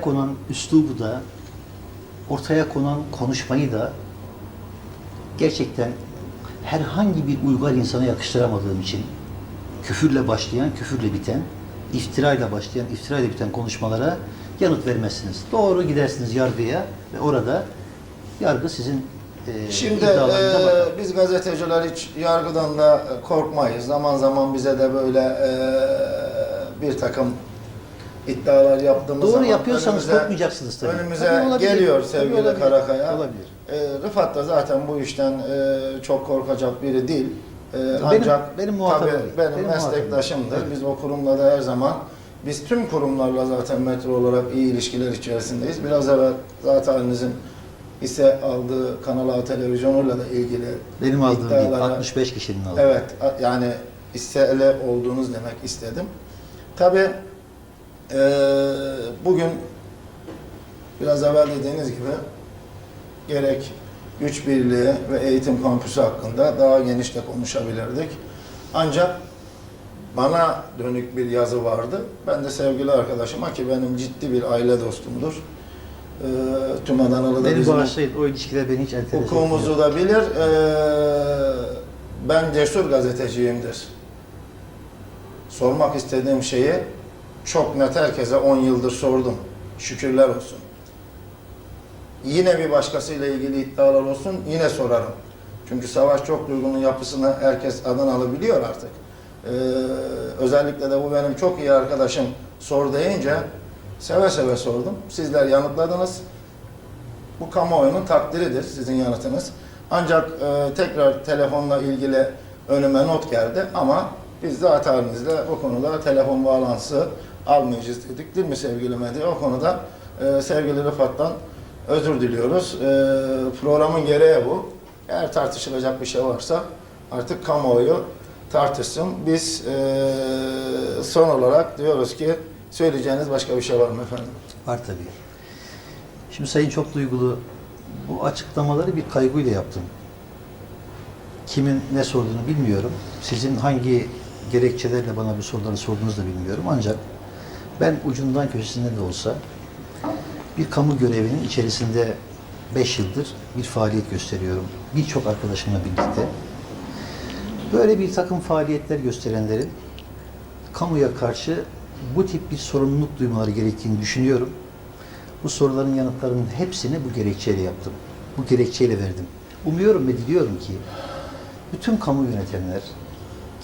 konan üslubu da, ortaya konan konuşmayı da gerçekten herhangi bir uygar insana yakıştıramadığım için küfürle başlayan, küfürle biten, iftirayla başlayan, iftirayla biten konuşmalara yanıt vermezsiniz. Doğru gidersiniz yargıya ve orada yargı sizin e, Şimdi e, biz gazeteciler hiç yargıdan da korkmayız. Zaman zaman bize de böyle e, bir takım iddialar yaptığımız Doğru zaman yapıyorsanız önümüze- korkmayacaksınız tabii. Önümüze Tabii olabilir. geliyor Tabii sevgili olabilir. Karakaya. Olabilir. E, Rıfat da zaten bu işten e, çok korkacak biri değil. E, Benim- ancak benim muhatabım tabii benim, Benim meslektaşımdır. muhatabım. Biz o kurumla da her zaman biz tüm kurumlarla zaten metro olarak iyi ilişkiler içerisindeyiz. Biraz evvel zaten halinizin hisse aldığı Kanal A televizyonuyla da ilgili Benim aldığım değil, iddialara- 65 kişinin aldığı. Evet, yani hissele olduğunuz demek istedim. Tabii eee, bugün biraz evvel dediğiniz gibi gerek güç birliği ve eğitim kampüsü hakkında daha geniş de konuşabilirdik. Ancak bana dönük bir yazı vardı. Ben de sevgili arkadaşıma ki benim ciddi bir aile dostumdur. Eee tüm Adanalı'da Beni bizim bağışlayın, o ilişkiler beni hiç etmiyor. Hukukumuzu da bilir. Ee, ben cesur gazeteciyimdir. Sormak istediğim şeyi çok net herkese 10 yıldır sordum. Şükürler olsun. Yine bir başkasıyla ilgili iddialar olsun yine sorarım. Çünkü Savaş çok duygunun yapısını herkes Adanalı biliyor artık. Ee, özellikle de bu benim çok iyi arkadaşım sor deyince seve seve sordum. Sizler yanıtladınız. Bu kamuoyunun takdiridir sizin yanıtınız. Ancak e, tekrar telefonla ilgili önüme not geldi ama biz de hatalimizle o konuda telefon bağlantısı almayacağız dedik değil mi sevgili medya? O konuda e, sevgili Rıfat'tan özür diliyoruz. E, programın gereği bu. Eğer tartışılacak bir şey varsa artık kamuoyu tartışsın. Biz e, son olarak diyoruz ki söyleyeceğiniz başka bir şey var mı efendim? Var tabii. Şimdi Sayın Çok Duygulu bu açıklamaları bir kaygıyla yaptım. Kimin ne sorduğunu bilmiyorum. Sizin hangi gerekçelerle bana bu soruları sorduğunuzu da bilmiyorum. Ancak ben ucundan köşesinden de olsa bir kamu görevinin içerisinde 5 yıldır bir faaliyet gösteriyorum. Birçok arkadaşımla birlikte. Böyle bir takım faaliyetler gösterenlerin kamuya karşı bu tip bir sorumluluk duymaları gerektiğini düşünüyorum. Bu soruların yanıtlarının hepsini bu gerekçeyle yaptım. Bu gerekçeyle verdim. Umuyorum ve diliyorum ki bütün kamu yönetenler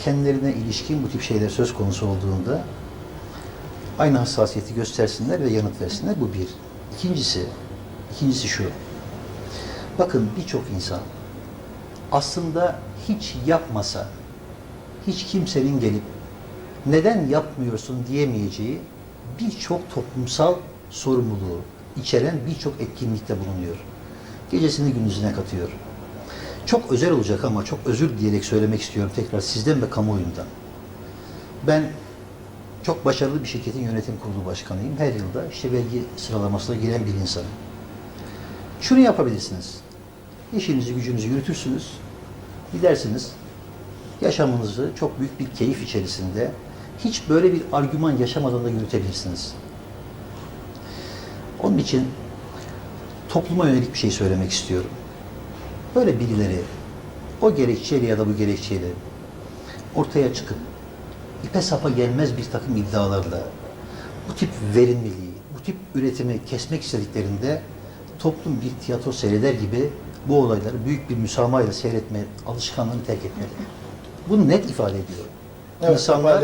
kendilerine ilişkin bu tip şeyler söz konusu olduğunda aynı hassasiyeti göstersinler ve yanıt versinler. Bu bir. İkincisi, ikincisi şu. Bakın birçok insan aslında hiç yapmasa, hiç kimsenin gelip neden yapmıyorsun diyemeyeceği birçok toplumsal sorumluluğu içeren birçok etkinlikte bulunuyor. Gecesini gündüzüne katıyor. Çok özel olacak ama çok özür diyerek söylemek istiyorum tekrar sizden ve kamuoyundan. Ben çok başarılı bir şirketin yönetim kurulu başkanıyım. Her yılda işte vergi sıralamasına giren bir insanım. Şunu yapabilirsiniz. İşinizi gücünüzü yürütürsünüz. Gidersiniz. Yaşamınızı çok büyük bir keyif içerisinde hiç böyle bir argüman yaşamadan da yürütebilirsiniz. Onun için topluma yönelik bir şey söylemek istiyorum. Böyle birileri o gerekçeyle ya da bu gerekçeyle ortaya çıkıp ipe sapa gelmez bir takım iddialarla bu tip verimliliği, bu tip üretimi kesmek istediklerinde toplum bir tiyatro seyreder gibi bu olayları büyük bir müsamahayla seyretme alışkanlığını terk etmeli. Bunu net ifade ediyorum. Evet, İnsanlar,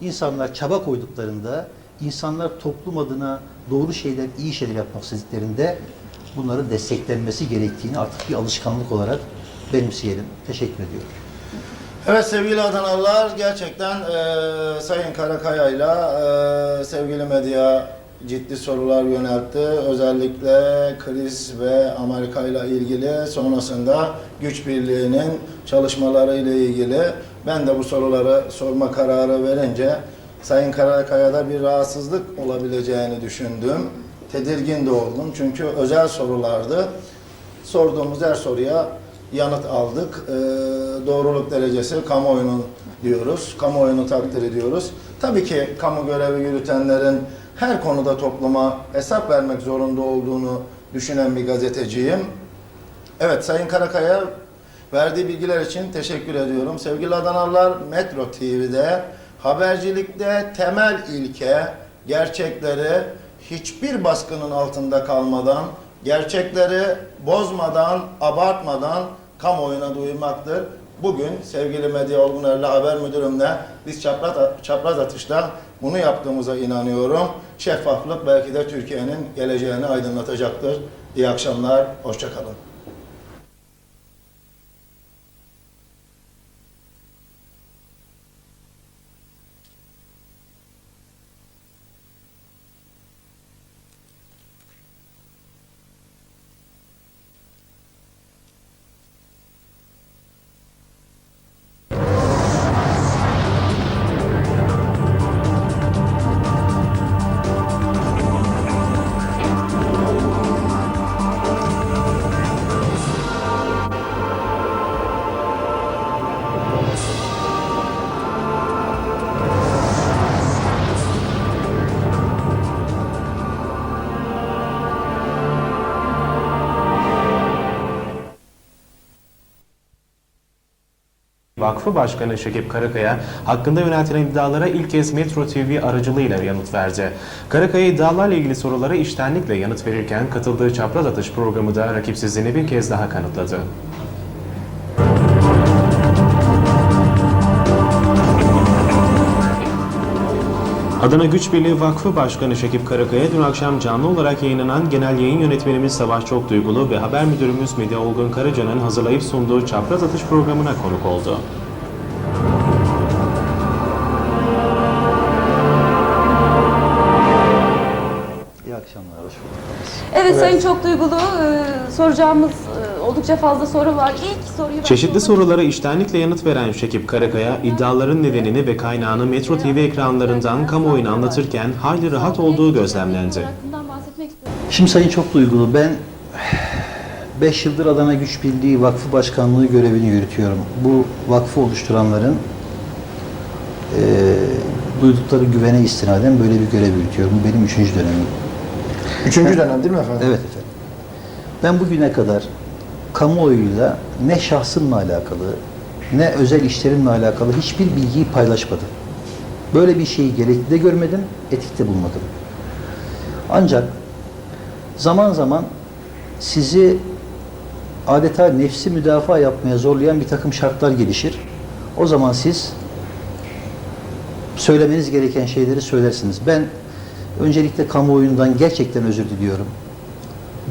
insanlar çaba koyduklarında, insanlar toplum adına doğru şeyler, iyi şeyler yapmak istediklerinde bunların desteklenmesi gerektiğini artık bir alışkanlık olarak benimseyelim. Teşekkür ediyorum. Evet sevgili Adanalılar gerçekten e, Sayın Karakaya'yla e, sevgili medya ciddi sorular yöneltti. Özellikle kriz ve Amerika ile ilgili sonrasında güç birliğinin çalışmaları ile ilgili ben de bu soruları sorma kararı verince Sayın Karakaya'da bir rahatsızlık olabileceğini düşündüm. Tedirgin de oldum çünkü özel sorulardı. Sorduğumuz her soruya yanıt aldık. Ee, doğruluk derecesi kamuoyunun diyoruz. Kamuoyunu takdir ediyoruz. Tabii ki kamu görevi yürütenlerin her konuda topluma hesap vermek zorunda olduğunu düşünen bir gazeteciyim. Evet Sayın Karakaya verdiği bilgiler için teşekkür ediyorum. Sevgili Adanalılar Metro TV'de habercilikte temel ilke gerçekleri hiçbir baskının altında kalmadan, gerçekleri bozmadan, abartmadan kamuoyuna duyurmaktır. Bugün sevgili Medya Olguner'le haber müdürümle biz çapraz, çapraz atışta bunu yaptığımıza inanıyorum. Şeffaflık belki de Türkiye'nin geleceğini aydınlatacaktır. İyi akşamlar, hoşçakalın. Vakfı Başkanı Şekip Karakaya hakkında yöneltilen iddialara ilk kez Metro TV aracılığıyla yanıt verdi. Karakaya iddialarla ilgili sorulara iştenlikle yanıt verirken katıldığı çapraz atış programı da rakipsizliğini bir kez daha kanıtladı. Adana Güç Birliği Vakfı Başkanı Şekip Karakaya dün akşam canlı olarak yayınlanan genel yayın yönetmenimiz Savaş Çok Duygulu ve haber müdürümüz Medya Olgun Karaca'nın hazırlayıp sunduğu çapraz atış programına konuk oldu. Bulduk. Evet, Sayın Çok Duygulu, e, soracağımız e, oldukça fazla soru var. İlk soruyu ben Çeşitli sorulara iştenlikle yanıt veren Şekip Karakaya, iddiaların nedenini ve kaynağını Metro TV ekranlarından kamuoyuna anlatırken hayli rahat olduğu gözlemlendi. Şimdi Sayın çok duygulu. Ben 5 yıldır Adana Güç Birliği Vakfı Başkanlığı görevini yürütüyorum. Bu vakfı oluşturanların eee duydukları güvene istinaden böyle bir görev yürütüyorum. Bu benim üçüncü dönemim. Üçüncü dönem değil mi efendim? Evet efendim. Ben bugüne kadar kamuoyuyla ne şahsımla alakalı ne özel işlerimle alakalı hiçbir bilgiyi paylaşmadım. Böyle bir şeyi gerekli de görmedim, etikte bulmadım. Ancak zaman zaman sizi adeta nefsi müdafaa yapmaya zorlayan bir takım şartlar gelişir. O zaman siz söylemeniz gereken şeyleri söylersiniz. Ben öncelikle kamuoyundan gerçekten özür diliyorum.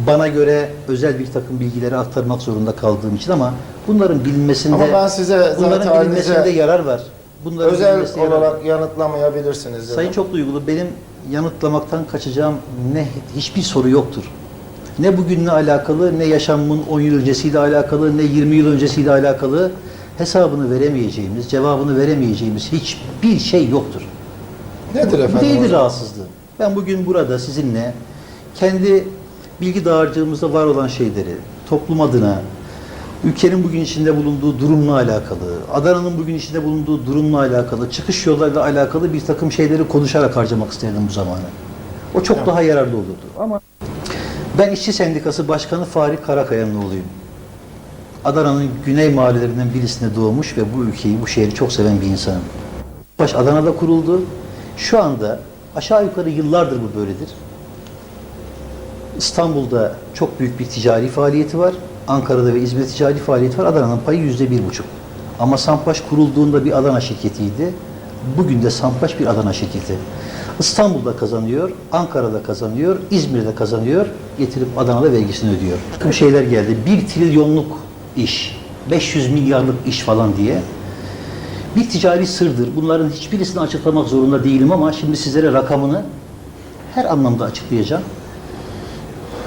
Bana göre özel bir takım bilgileri aktarmak zorunda kaldığım için ama bunların bilinmesinde Ama ben size bunların bilinmesinde yarar var. Bunların Özel olarak yanıtlamayabilirsiniz. dedim. Sayın çok duygulu. Benim yanıtlamaktan kaçacağım ne hiçbir soru yoktur. Ne bugünle alakalı, ne yaşamımın 10 yıl öncesiyle alakalı, ne 20 yıl öncesiyle alakalı hesabını veremeyeceğimiz, cevabını veremeyeceğimiz hiçbir şey yoktur. Nedir efendim? hocam? rahatsızlığım. Ben bugün burada sizinle kendi bilgi dağarcığımızda var olan şeyleri, toplum adına, ülkenin bugün içinde bulunduğu durumla alakalı, Adana'nın bugün içinde bulunduğu durumla alakalı, çıkış yollarıyla alakalı bir takım şeyleri konuşarak harcamak isterdim bu zamanı. O çok daha yararlı olurdu. Ama ben İşçi Sendikası Başkanı Fahri Karakaya'nın oğluyum. Adana'nın güney mahallelerinden birisinde doğmuş ve bu ülkeyi, bu şehri çok seven bir insanım. Baş Adana'da kuruldu. Şu anda aşağı yukarı yıllardır bu böyledir. İstanbul'da çok büyük bir ticari faaliyeti var. Ankara'da ve İzmir'de ticari faaliyeti var. Adana'nın payı yüzde bir buçuk. Ama Sampaş kurulduğunda bir Adana şirketiydi. Bugün de Sampaş bir Adana şirketi. İstanbul'da kazanıyor, Ankara'da kazanıyor, İzmir'de kazanıyor. Getirip Adana'da vergisini ödüyor. Takım şeyler geldi. Bir trilyonluk iş, 500 milyarlık iş falan diye. Bir ticari sırdır. Bunların hiçbirisini açıklamak zorunda değilim ama şimdi sizlere rakamını her anlamda açıklayacağım.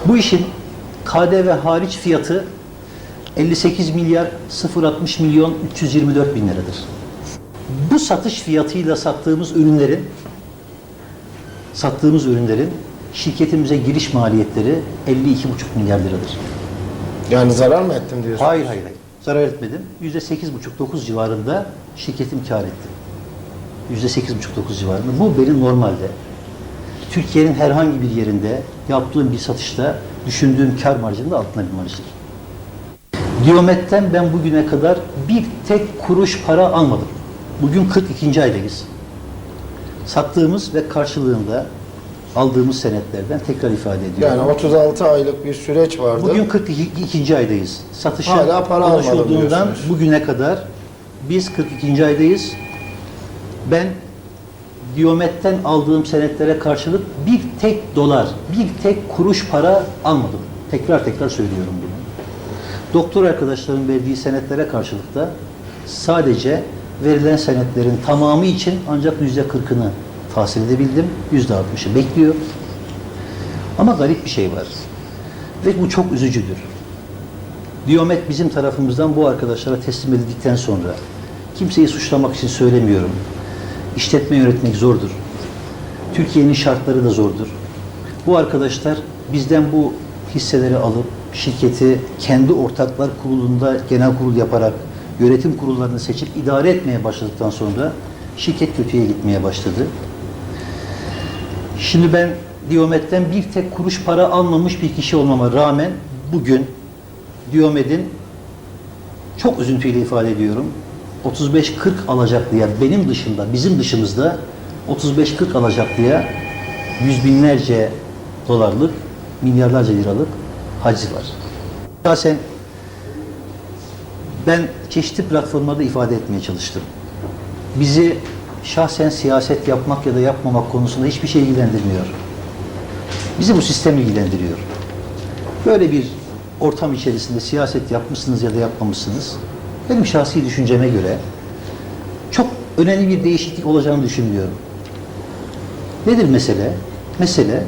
Bu işin KDV hariç fiyatı 58 milyar 060 milyon 324 bin liradır. Bu satış fiyatıyla sattığımız ürünlerin sattığımız ürünlerin şirketimize giriş maliyetleri 52,5 milyar liradır. Yani zarar mı ettim diyorsun? Hayır hayır hayır. Zarar etmedim. Yüzde 8,5-9 civarında şirketim kar etti. Yüzde 8,5-9 civarında. Bu benim normalde Türkiye'nin herhangi bir yerinde yaptığım bir satışta düşündüğüm kar marjının da altında bir marjdır. Diomet'ten ben bugüne kadar bir tek kuruş para almadım. Bugün 42. aydayız. Sattığımız ve karşılığında aldığımız senetlerden tekrar ifade ediyorum. Yani 36 aylık bir süreç vardı. Bugün 42. aydayız. Satışın Hala para konuşulduğundan bugüne kadar biz 42. aydayız. Ben Diomet'ten aldığım senetlere karşılık bir tek dolar, bir tek kuruş para almadım. Tekrar tekrar söylüyorum bunu. Doktor arkadaşlarım verdiği senetlere karşılık da sadece verilen senetlerin tamamı için ancak yüzde kırkını tahsil edebildim. Yüzde altmışı bekliyor. Ama garip bir şey var. Ve bu çok üzücüdür. Diomet bizim tarafımızdan bu arkadaşlara teslim edildikten sonra kimseyi suçlamak için söylemiyorum. İşletme yönetmek zordur. Türkiye'nin şartları da zordur. Bu arkadaşlar bizden bu hisseleri alıp şirketi kendi ortaklar kurulunda genel kurul yaparak yönetim kurullarını seçip idare etmeye başladıktan sonra şirket kötüye gitmeye başladı. Şimdi ben Diomet'ten bir tek kuruş para almamış bir kişi olmama rağmen bugün Diomet'in çok üzüntüyle ifade ediyorum. 35-40 alacaklıya benim dışında, bizim dışımızda 35-40 alacaklıya yüz binlerce dolarlık, milyarlarca liralık haciz var. Şahsen ben çeşitli platformlarda ifade etmeye çalıştım. Bizi şahsen siyaset yapmak ya da yapmamak konusunda hiçbir şey ilgilendirmiyor. Bizi bu sistem ilgilendiriyor. Böyle bir ortam içerisinde siyaset yapmışsınız ya da yapmamışsınız. Benim şahsi düşünceme göre çok önemli bir değişiklik olacağını düşünmüyorum. Nedir mesele? Mesele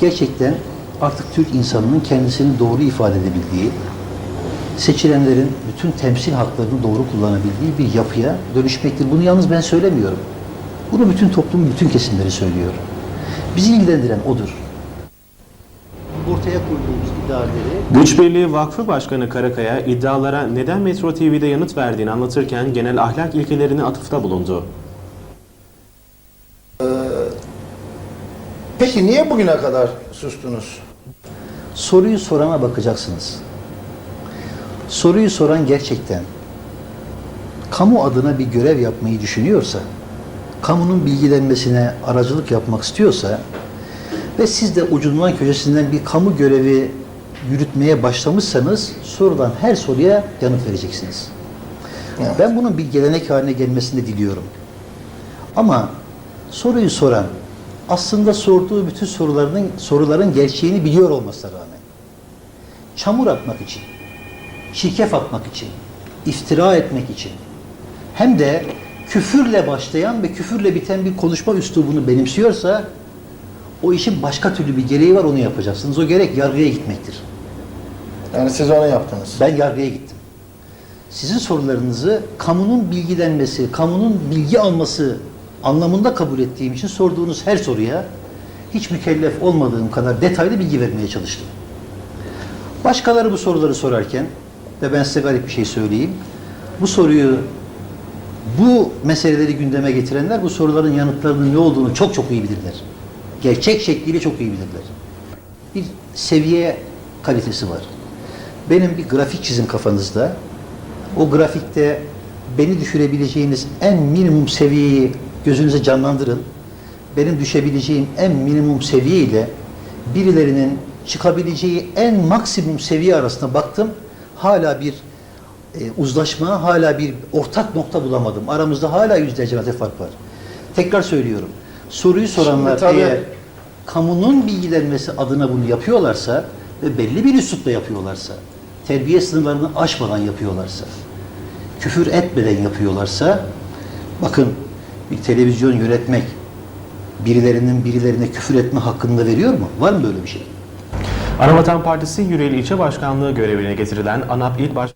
gerçekten artık Türk insanının kendisini doğru ifade edebildiği, seçilenlerin bütün temsil haklarını doğru kullanabildiği bir yapıya dönüşmektir. Bunu yalnız ben söylemiyorum. Bunu bütün toplumun bütün kesimleri söylüyor. Bizi ilgilendiren odur. Ortaya koyduğumuz idealleri Güç Birliği Vakfı Başkanı Karakaya iddialara neden Metro TV'de yanıt verdiğini anlatırken genel ahlak ilkelerini atıfta bulundu. Peki niye bugüne kadar sustunuz? Soruyu sorana bakacaksınız. Soruyu soran gerçekten kamu adına bir görev yapmayı düşünüyorsa, kamunun bilgilenmesine aracılık yapmak istiyorsa ve siz de ucundan köşesinden bir kamu görevi yürütmeye başlamışsanız sorulan her soruya yanıt vereceksiniz. Evet. Ben bunun bir gelenek haline gelmesini diliyorum. Ama soruyu soran aslında sorduğu bütün soruların soruların gerçeğini biliyor olmasına rağmen çamur atmak için, şirkef atmak için, iftira etmek için hem de küfürle başlayan ve küfürle biten bir konuşma üslubunu benimsiyorsa o işin başka türlü bir gereği var onu yapacaksınız. O gerek yargıya gitmektir. Yani siz onu yaptınız. Ben yargıya gittim. Sizin sorularınızı kamunun bilgilenmesi, kamunun bilgi alması anlamında kabul ettiğim için sorduğunuz her soruya hiç mükellef olmadığım kadar detaylı bilgi vermeye çalıştım. Başkaları bu soruları sorarken ve ben size garip bir şey söyleyeyim. Bu soruyu bu meseleleri gündeme getirenler bu soruların yanıtlarının ne olduğunu çok çok iyi bilirler. Gerçek şekliyle çok iyi bilirler. Bir seviye kalitesi var. Benim bir grafik çizim kafanızda. O grafikte beni düşürebileceğiniz en minimum seviyeyi gözünüze canlandırın. Benim düşebileceğim en minimum seviye ile birilerinin çıkabileceği en maksimum seviye arasında baktım. Hala bir e, uzlaşma, hala bir ortak nokta bulamadım. Aramızda hala yüzlerce metre fark var. Tekrar söylüyorum. Soruyu soranlar tabii- eğer kamunun bilgilenmesi adına bunu yapıyorlarsa ve belli bir üslupla yapıyorlarsa, terbiye sınırlarını aşmadan yapıyorlarsa, küfür etmeden yapıyorlarsa, bakın bir televizyon yönetmek birilerinin birilerine küfür etme hakkını da veriyor mu? Var mı böyle bir şey? Anavatan Partisi Yüreğli İlçe Başkanlığı görevine getirilen ANAP İl Baş...